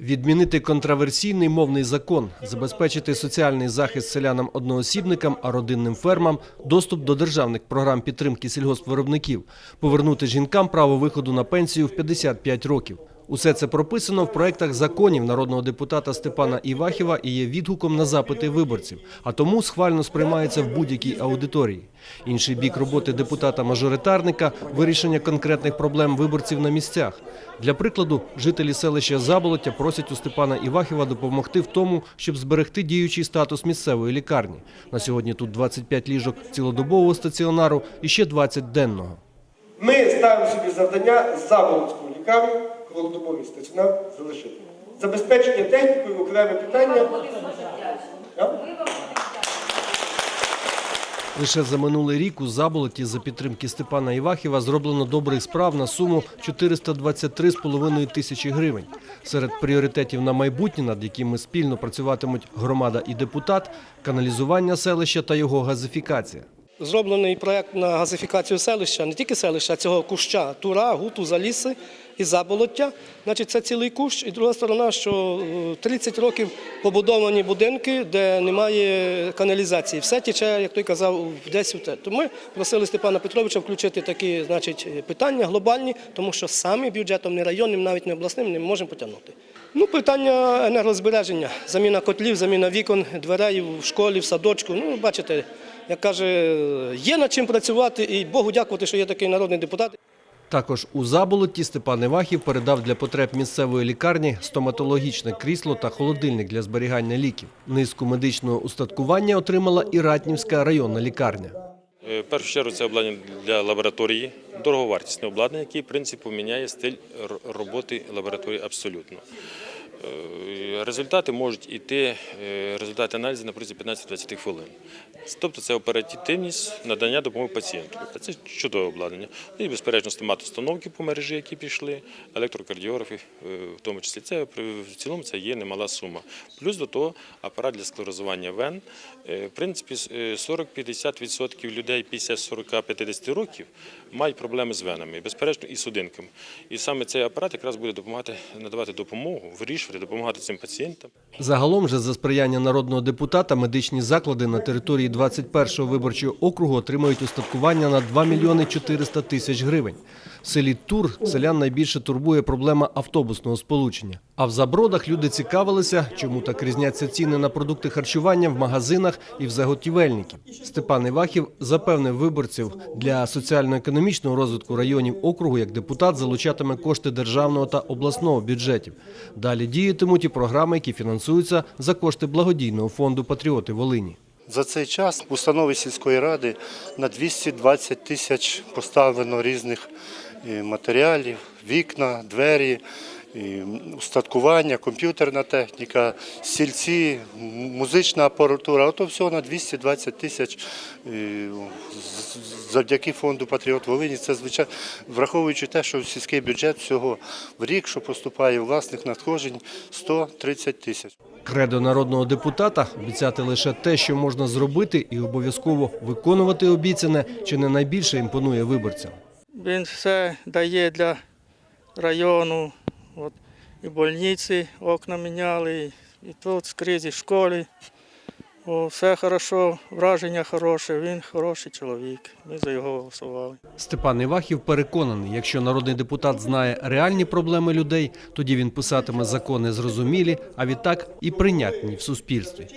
Відмінити контраверсійний мовний закон, забезпечити соціальний захист селянам-одноосібникам, а родинним фермам, доступ до державних програм підтримки сільгоспвиробників, повернути жінкам право виходу на пенсію в 55 років. Усе це прописано в проектах законів народного депутата Степана Івахіва і є відгуком на запити виборців, а тому схвально сприймається в будь-якій аудиторії. Інший бік роботи депутата-мажоритарника вирішення конкретних проблем виборців на місцях. Для прикладу, жителі селища Заболоття просять у Степана Івахіва допомогти в тому, щоб зберегти діючий статус місцевої лікарні. На сьогодні тут 25 ліжок цілодобового стаціонару і ще 20 денного. Ми ставимо собі завдання Заболотську лікарню, круглодобовий стаціонар залишити. Забезпечення технікою окреме питання. Лише за минулий рік у Заболоті за підтримки Степана Івахіва зроблено добрих справ на суму 423,5 тисячі гривень. Серед пріоритетів на майбутнє, над якими спільно працюватимуть громада і депутат, каналізування селища та його газифікація. Зроблений проект на газифікацію селища, не тільки селища, а цього куща, тура, гуту, заліси і заболоття. Значить, це цілий кущ. І друга сторона, що е, 30 років побудовані будинки, де немає каналізації. Все тече, як той казав, десь у те. Тому ми просили Степана Петровича включити такі значить, питання глобальні, тому що самі бюджетом, не районним, навіть не обласним, не можемо потягнути. Ну, питання енергозбереження, заміна котлів, заміна вікон, дверей в школі, в садочку. Ну, бачите, як каже, є над чим працювати, і Богу дякувати, що є такий народний депутат. Також у Заболотті Степан Івахів передав для потреб місцевої лікарні стоматологічне крісло та холодильник для зберігання ліків. Низку медичного устаткування отримала і Ратнівська районна лікарня. Е, В першу чергу це обладнання для лабораторії, дороговартісне обладнання, яке в принципі міняє стиль роботи лабораторії абсолютно. Е, Результати можуть йти, е, результати аналізу на протязі 15-20 хвилин. Тобто це оперативність надання допомоги пацієнту. Це чудове обладнання. Ну І, безперечно, стоматоустановки по мережі, які пішли, електрокардіографи, е, в тому числі. Це в цілому це є немала сума. Плюс до того апарат для склерозування вен. В принципі, с- е, 40-50% людей після 40-50 років мають проблеми з венами, безперечно, і судинками. І саме цей апарат якраз буде допомагати надавати допомогу, вирішувати, допомагати цим пацієнтам. Загалом же за сприяння народного депутата медичні заклади на території 21-го виборчого округу отримають устаткування на 2 мільйони 400 тисяч гривень. В селі Тур селян найбільше турбує проблема автобусного сполучення. А в Забродах люди цікавилися, чому так різняться ціни на продукти харчування в магазинах і в заготівельників. Степан Івахів запевнив виборців для соціально-економічного розвитку районів округу як депутат залучатиме кошти державного та обласного бюджетів. Далі діятимуть і програми, які фінансуються за кошти благодійного фонду Патріоти Волині. За цей час в установі сільської ради на 220 тисяч поставлено різних е, матеріалів, вікна, двері, і устаткування, комп'ютерна техніка, стільці, м- музична апаратура. Ото всього на 220 тисяч завдяки фонду Патріот Волині. Це звичайно, враховуючи те, що в сільський бюджет всього в рік, що поступає власних надходжень 130 тисяч. Кредо народного депутата обіцяти лише те, що можна зробити, і обов'язково виконувати обіцяне, чи не найбільше імпонує виборцям. Він все дає для району. От, і больниці окна міняли, і тут скрізь, і в школі. О, все хорошо, враження хороше, він хороший чоловік. Ми за його голосували. Степан Івахів переконаний, якщо народний депутат знає реальні проблеми людей, тоді він писатиме закони зрозумілі, а відтак і прийнятні в суспільстві.